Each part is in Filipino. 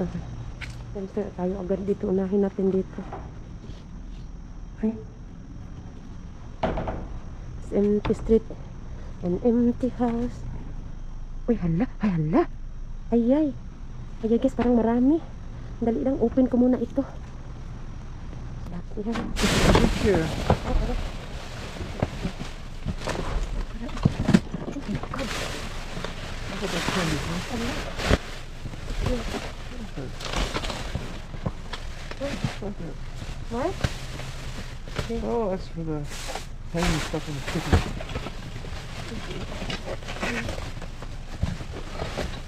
So, Siyempre tayo agad dito. Unahin natin dito. Ay. It's empty street. An empty house. Uy, hala. Ay, hala. Ay, ay. Ay, guys, parang marami. Dali lang, open ko muna ito. Yan. Here. Look at that candy, huh? What? Oh, that's for the hanging stuff in the kitchen.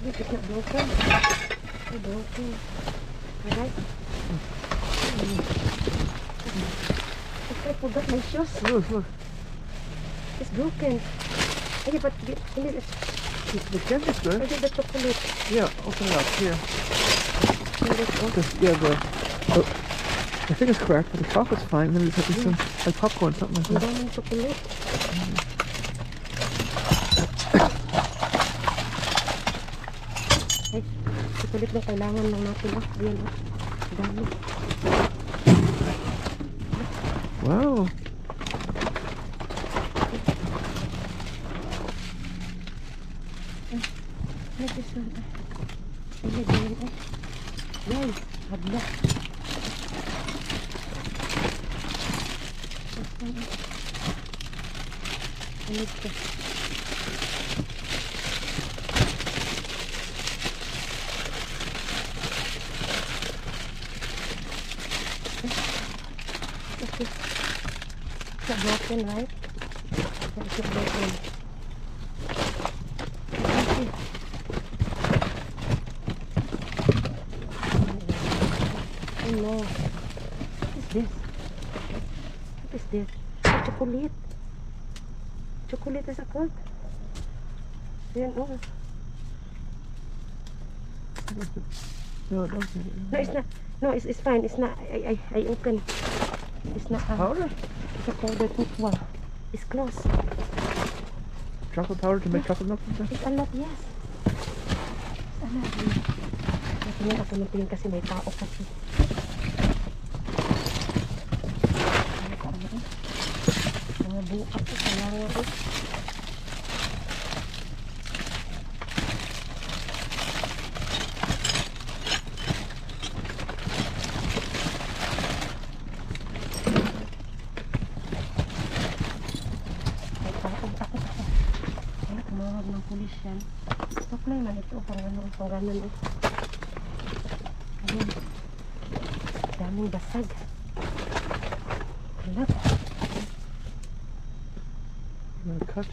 Look, it's not broken. It's broken. Alright. I forgot my shoes. Look, look. It's broken. Ay, but get, I need, The candy's I good. need the chocolate. Yeah, open it up. Here. Yeah, the, I think it's cracked, but the chocolate's fine. Maybe it's like some, like popcorn, something like that. Wow. Ito? Okay. It's broken, right? It's broken. Chocolate. Chocolate is a cold. Yan, oh. No, No, it. it's not. No, it's, it's fine. It's not. I, I, I open. It's not. Uh, Powder? it's a powder. Wow. It's closed. Chocolate powder to make chocolate milk? It's a lot, yes. It's a lot. Natingin ako ng tingin kasi may tao kasi. Ano ka ano eh? Mga buka ko, kailangan ko. May tao, takot ako. Ay, tumawag ng pulis yan. Supply man ito, pang ano, pang ganon eh. Ayun. Daming basag. Anak, You want to cut?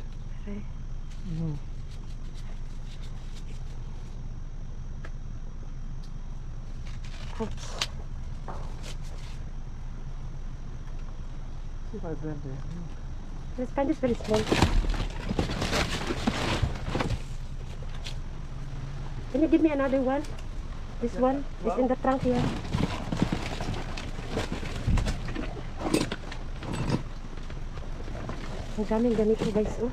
Aray. No. Oops. See if I bend it. This kind is very small. Can you give me another one? This one is in the trunk here. Ang daming ganito guys, oh.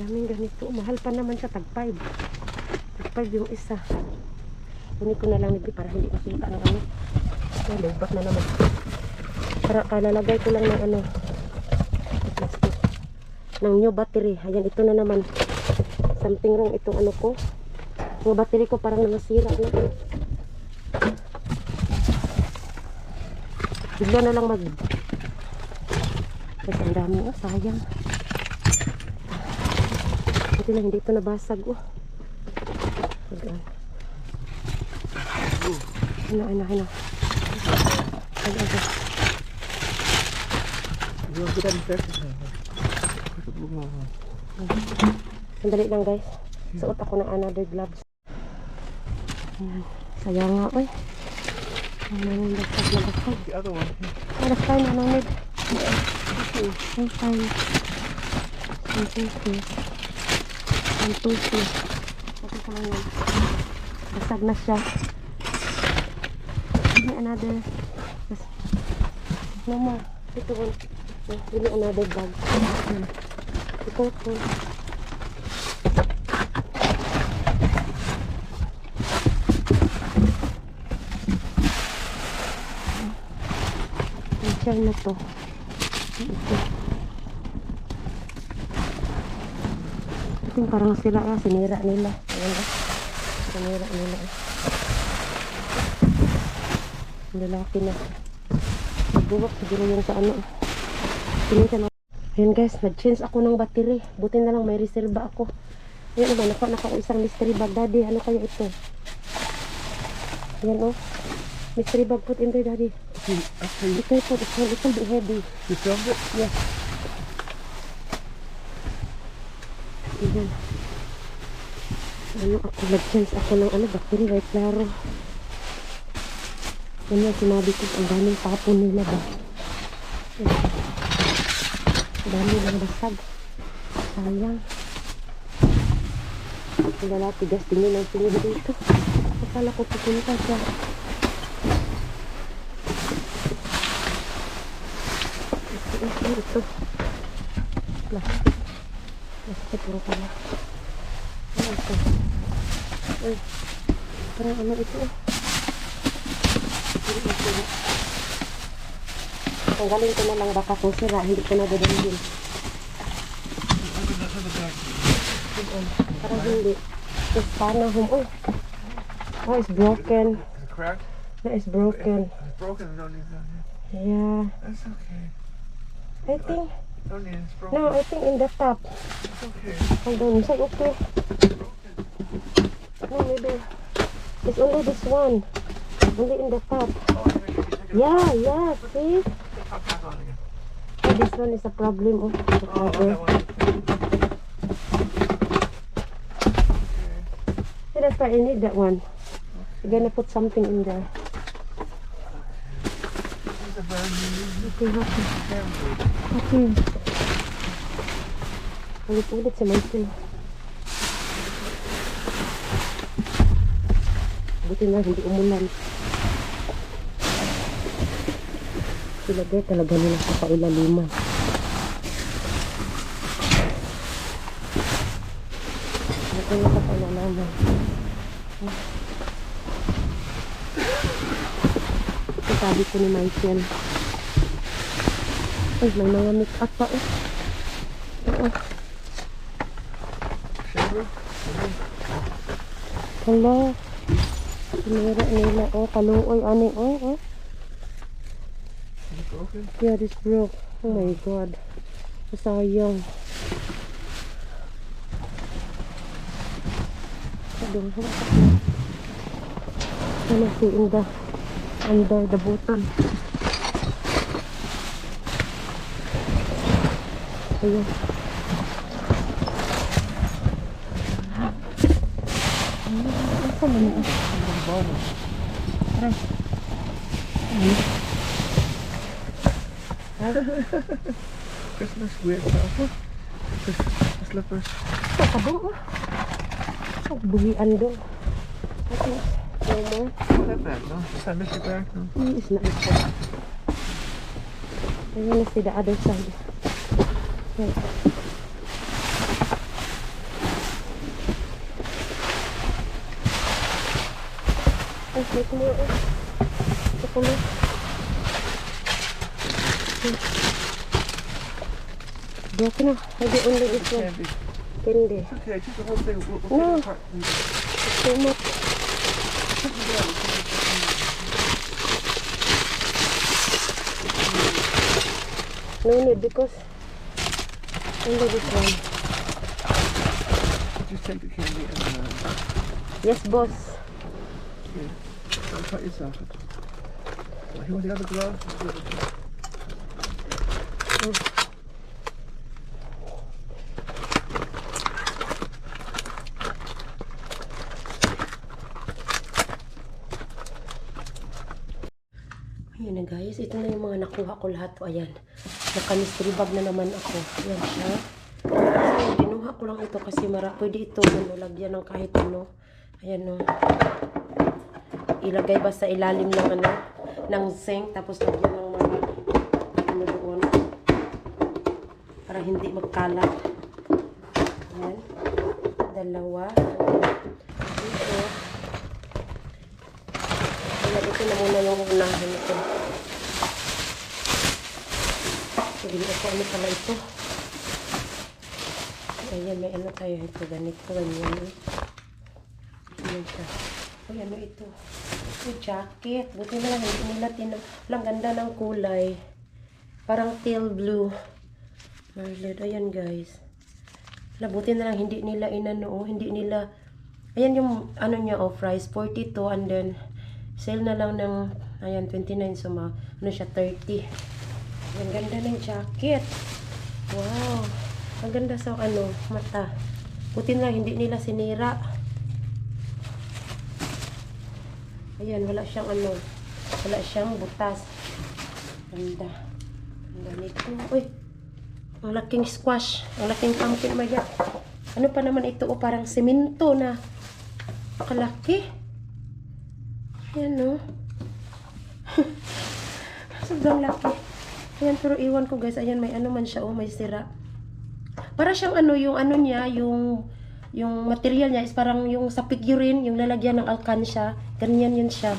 Daming ganito. Mahal pa naman siya, tag 5. Tag 5 yung isa. Kunin ko na lang nito para hindi makita ng ano. Ay, lobat na naman. Para kalalagay ko lang ng ano. Plastic. Ng new battery. Ayan, ito na naman. Something wrong itong ano ko. Yung battery ko parang nasira na. Bigla na lang mag kasi ang dami oh, sayang. Buti lang hindi ito nabasag oh. Ayan. Ano, ano, ano. Ano, ano. The blue one on. Sandali lang guys. Suot ako ng another gloves. Ayan. Sayang nga oy. Ang daming basag na basag. The other one. Oh, that's fine. Anong need? Okay, fine. One, two, three. One, two, three. Okay lang yun. Basag na siya another no more ito one give me another bag hmm. ito po Diyan na to. Ito. Ito parang sila ah, sinira nila. Ayan ah. Sinira nila ah. Ang lalaki na. Nagbuwak siguro yun sa ano. Pinita na. Ayan guys, nag-change ako ng battery. Buti na lang may reserva ako. Ayan naman, naka, naka isang mystery bag. Daddy, ano kaya ito? Ayan oh. Mystery bag put in there, daddy. See, actually, Ito ito, ito, ito, ito, heavy. you filmed it? Yes. Ayan. Ano ako, nag-change ako ng ano, battery, right, klaro. Yan yung sinabi ko, ang daming tapon nila ba. Ang dami lang basag. Sayang. Ang lalaki, gas tingin ang tingin dito. Akala ko pupunta siya. Ito, ito. Plastic. Plastic, puro pala. Ano ito? Ay, parang ano ito? oh. Tanggalin ko na lang baka kung sira, hindi ko na dadalhin. Parang hindi. It's paano home. Oh, oh, it's broken. Is it cracked? That is broken. It's broken. No need here. Yeah. That's okay. I think, No need. It's broken. no, I think in the top. It's okay. Hold on, is that okay? No, maybe. It's only this one. Only in the top. Yeah, yeah, see? Oh, this one is a problem. Oh, the cover. Okay. So that's why I need that one. I'm gonna put something in there. Okay, okay. Okay. Ulit-ulit si Michael. Buti na hindi umulan. Ilagay talaga nila sa kailaliman. Ilagay nila sa kailaliman. Ito sabi ko ni Michael. Ay, may mga make-up pa eh. Oo. Hala. Sinira nila. Oh, kaluoy. Ani, oh, oh. Broken? Yeah, this broke. Oh my God. Sayang. Adong, hawakan mo. Ano si Inda? Under the button. Ayan. Ano man yun? Ang bottom. Aray. Christmas weird stuff. Christmas slippers. Ito, kabong oh. Ang buhian doon. Okay. No more. Not that bad, no? Just that mystery bag, no? Mm, It's not ito. I'm gonna see the other side. Right. Ay, wait mo. Oh. Ito ko na. Broken na. Maybe only this one. Candy. Hindi. It's okay. Just the whole thing. We'll, we'll No. take it. Too much. No need because only this one. Just take the candy and uh, Yes, boss. yeah. Don't cut yourself. You want the other glove? It. Ayan na guys, ito na yung mga nakuha ko lahat. O, ayan, naka-mystery bag na naman ako. Ayan siya. So, kinuha ko lang ito kasi mara, pwede ito ano, lagyan ng kahit ano. Ayan no. Ilagay ba sa ilalim ng ano, ng sink, tapos lagyan ng mga Hindi magkalat. Ayan. Dalawa. Ito. Ayan, ito na muna yung unahin ito. din ako. Ano pala ito? Ayan, may ano tayo ito. Ganito, ganyan. Ayan siya. Ay, ano ito? Ito, jacket. Buti na lang, hindi nila tinang... Walang ganda ng kulay. Parang teal blue. Marled. Ayan, guys. Wala, buti na lang, hindi nila inano, oh. Hindi nila... Ayan yung, ano niya, oh, price. 42 and then, sale na lang ng, ayan, 29. So, ma, ano siya, 30. Ang ganda ng jacket. Wow. Ang ganda sa, ano, mata. Buti na lang, hindi nila sinira. Ayan, wala siyang ano, wala siyang butas. Ganda. Ganda nito. Uy, ang laking squash. Ang laking pumpkin. God. Ano pa naman ito? O parang semento na. Kalaki. Ayan no. Sobrang laki. Ayan, pero iwan ko guys. Ayan, may ano man siya. Oh, may sira. Para siyang ano, yung ano niya, yung yung material niya is parang yung sa figurine, yung lalagyan ng alkansya. Ganyan yan siya.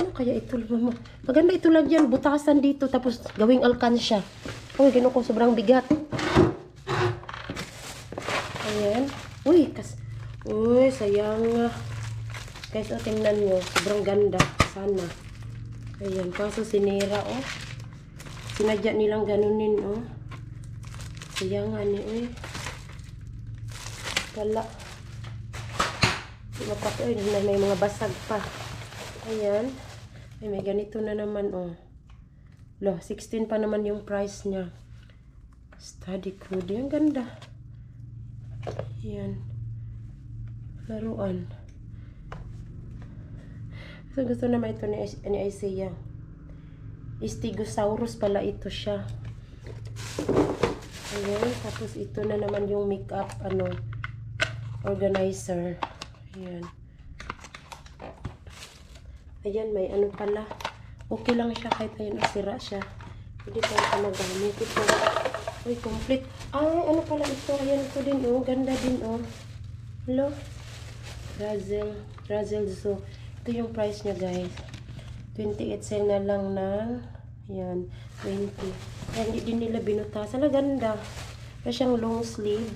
Ano kaya ito? Mama? Maganda ito lagyan. Butasan dito. Tapos gawing alkansya. Uy, gino ko sobrang bigat. Ayan. Uy, kas... Uy, sayang. nga. Guys, oh, tingnan nyo. Sobrang ganda. Sana. Ayan. Kaso sinira, oh. Sinadya nilang ganunin, oh. Sayang nga ni, uy. Wala. Di mapaki, uy. May mga basag pa. Ayan. Ay, may ganito na naman, oh. Lo, 16 pa naman yung price niya. Study code. Ang ganda. Ayan. Laruan. So, gusto naman ito ni, ni Isaiah. Stegosaurus pala ito siya. Ayan. Tapos ito na naman yung makeup, ano, organizer. Ayan. Ayan, may ano pala. Okay lang siya kahit ayun sira siya. Hindi pa ito magamit. Ito. Uy, complete. Ay, ano pala ito? Ayan ito din, oh. Ganda din, oh. Hello? Razel. Razel Zoo. Ito yung price niya, guys. 28 sale na lang ng ayan, 20. Ayan, hindi din nila binutasan. Ang ganda. Para siyang long sleeve.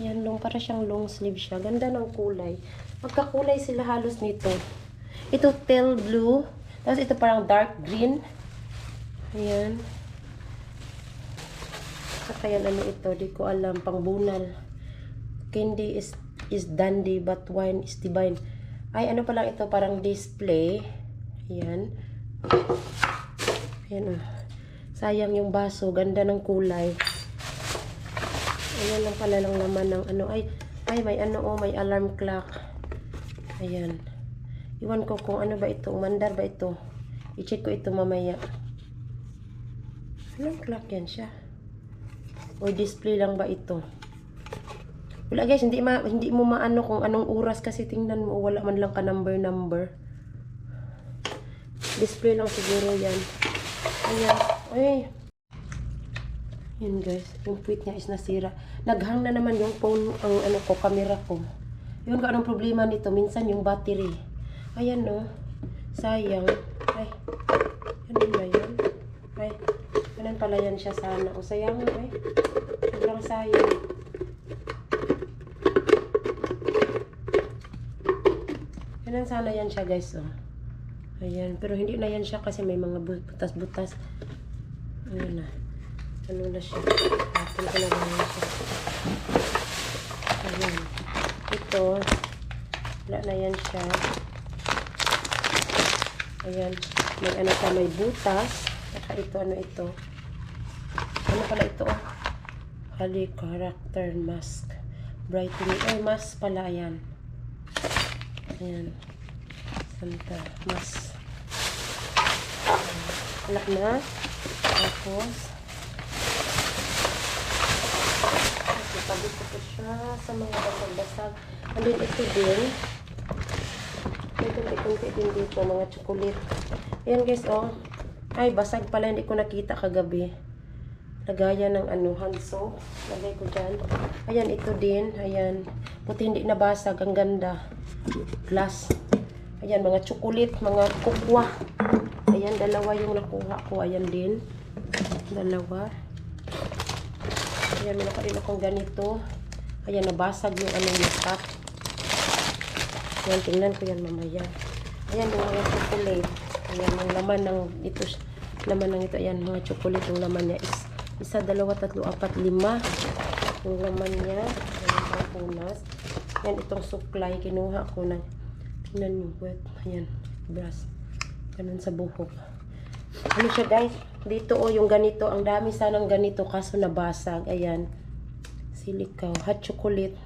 Ayan, long, para siyang long sleeve siya. Ganda ng kulay. Magkakulay sila halos nito. Ito teal blue. Tapos ito parang dark green. Ayan. Saka yan ano ito, di ko alam, pang bunal. Candy is is dandy but wine is divine. Ay, ano pa lang ito, parang display. Ayan. Ayan oh. Sayang yung baso, ganda ng kulay. Ayan lang pala lang naman ng ano. Ay, ay may ano oh, may alarm clock. Ayan. Iwan ko kung ano ba ito. Umandar ba ito? I-check ko ito mamaya. Alarm clock yan siya. O display lang ba ito? Wala guys, hindi, ma hindi mo maano kung anong oras kasi tingnan mo. Wala man lang ka number number. Display lang siguro yan. Ayan. Ay. Yan guys. Yung tweet niya is nasira. Naghang na naman yung phone, ang ano ko, camera ko. Yun ka anong problema nito. Minsan yung battery. Ayan no. Sayang. Ay. Ano ba yun? Ay. Ganun pala yan siya sana. O sayang ay. Sobrang sayang. Ganun sana yan siya guys. Oh. Ayan. Pero hindi na yan siya kasi may mga bu- butas-butas. Ayan na. Ano na siya. Atin ko na lang siya. Ayan. Ito. Wala na yan siya. Ayan. May ano siya, may butas. Saka ito, ano ito. Ano pala ito, oh. Character mask. Brightening. Ay, mask pala, ayan. Ayan. Santa. Mask. Alak na. Tapos, Ipagod ko siya sa mga basag-basag. And then ito din. May kunti-kunti din dito, mga chocolate. Ayan guys, oh. Ay, basag pala, hindi ko nakita kagabi. Lagayan ng ano, hanso. Lagay ko dyan. Ayan, ito din. Ayan. Puti hindi nabasag. Ang ganda. Glass. Ayan, mga chocolate, mga kukwa. Ayan, dalawa yung nakuha ko. Ayan din. Dalawa. Ayan, may nakain akong ganito. Ayan, nabasag yung ano yung cup. Ayan, tingnan ko yan mamaya. Ayan, yung mga chocolate. Ayan, yung laman ng ito, laman ng ito. Ayan, mga chocolate, yung laman niya is isa, dalawa, tatlo, apat, lima. Yung laman niya. Ayan, mga punas. Ayan, itong suklay, kinuha ko na. Tingnan yung wet. Ayan, brush. Ganun sa buhok. Ano siya guys? Dito oh, yung ganito. Ang dami sanang ganito kaso nabasag. Ayan. Silicaw. Hot chocolate.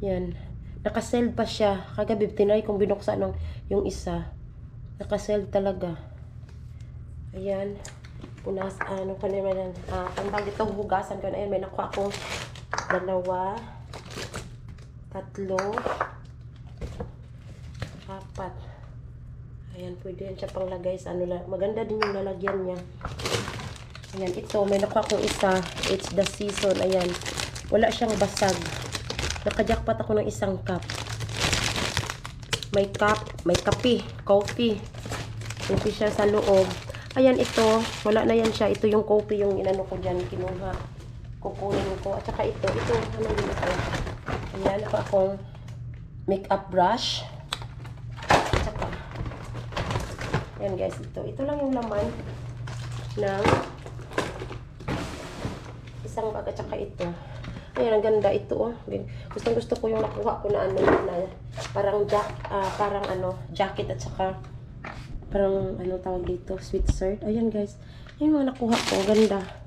Yan. Nakasell pa siya. Kagabi, tinry kong binuksan ng yung isa. Nakasell talaga. Ayan. Punas, ano ko naman yan. Ah, ang tawag dito, hugasan ko. Ayan, may nakuha akong dalawa, tatlo, apat. Ayan, pwede yan siya panglagay sa ano lang. Maganda din yung lalagyan niya. Ayan, ito, may nakuha akong isa. It's the season. Ayan. Wala siyang basag. Nakajakpat ako ng isang cup. May cup, may kape, coffee. Coffee siya sa loob. Ayan, ito. Wala na yan siya. Ito yung coffee yung inano ko dyan. Kinuha. Kukunin ko. At saka ito. Ito, ano yun ito? Ayan, ako akong makeup brush. At saka, Ayan guys, ito. Ito lang yung laman ng isang bag at saka ito. Ayan, ang ganda ito. Oh. Gusto gusto ko yung nakuha ko na ano na parang jack, ah, parang ano, jacket at saka parang ano tawag dito, sweatshirt. Ayan guys. Yung mga nakuha ko, ganda.